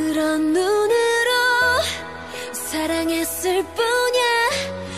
그런 눈으로 사랑했을 뿐이야.